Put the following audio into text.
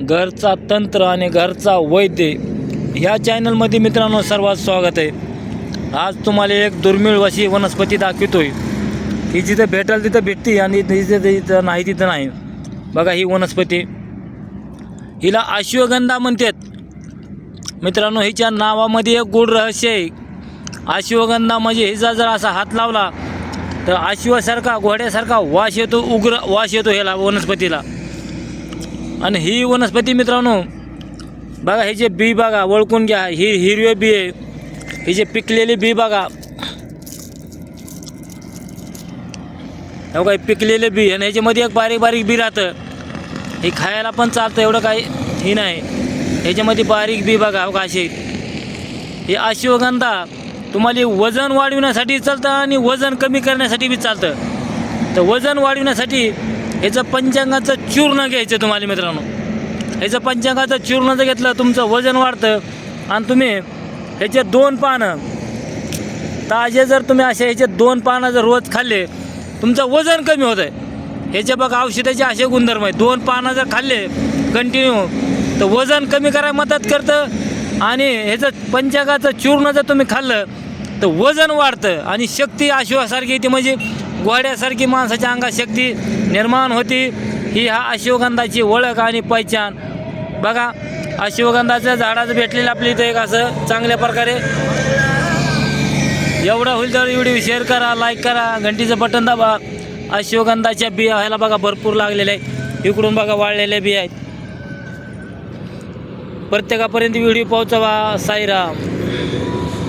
घरचा तंत्र आणि घरचा वैद्य ह्या चॅनलमध्ये मित्रांनो सर्वात स्वागत आहे. आज तुम्हाला एक दुर्मिळ अशी वनस्पती दाखवतोय. ही जिथं भेटेल तिथं भेटते आणि जिथे जिथं नाही तिथं नाही. बघा ही वनस्पती. हिला अश्वगंधा म्हणतात. मित्रांनो हिच्या नावामध्ये एक गूढ रहस्य आहे. अश्वगंधा म्हणजे हिचा जर असा हात लावला तर अश्वासारखा घोड्यासारखा वास येतो उग्र वास येतो ह्याला वनस्पतीला. आणि ही वनस्पती मित्रांनो बघा हे जे बी बघा ओळखून घ्या ही हिरवे बी आहे. ही जे पिकलेली बी बघा. हे बघा पिकलेले बी आणि ह्याच्यामध्ये एक बारीक बारीक बी राहतं. हे खायला पण चालतं एवढं काही ही नाही. ह्याच्यामध्ये बारीक बी बघा हो का असे हे अश्वगंधा तुम्हाला वजन वाढविण्यासाठी चालतं आणि वजन कमी करण्यासाठी बी चालतं. तर वजन वाढविण्यासाठी ह्याचं पंचांगाचं चूर्ण घ्यायचं तुम्हाला मित्रांनो. ह्याचं पंचांगाचं चूर्ण जर घेतलं तुमचं वजन वाढतं. आणि तुम्ही ह्याचे दोन पानं ताजे जर तुम्ही असे ह्याचे दोन पानं जर रोज खाल्ले तुमचं वजन कमी होतं आहे ह्याचे बघा औषधाचे असे गुणधर्म आहे दोन पानं जर खाल्ले कंटिन्यू तर वजन कमी करायला मदत करतं. आणि ह्याचं पंचांगाचं चूर्ण जर तुम्ही खाल्लं तर वजन वाढतं. आणि शक्ती अश्वासारखी येते. म्हणजे घोड्यासारखी माणसाच्या अंगात शक्ती निर्माण होती. ही हा अश्वगंधाची ओळख आणि पहिचान. बघा अश्वगंधाचं झाडाचं भेटलेलं आपल्या इथं एक असं चांगल्या प्रकारे. एवढा होईल तर व्हिडिओ शेअर करा लाईक करा घंटीचं बटन दाबा. अश्वगंधाच्या बिया ह्याला बघा भरपूर लागलेल्या आहेत. इकडून बघा वाळलेल्या बिया आहेत. प्रत्येकापर्यंत व्हिडिओ पोहोचवा. साईराम.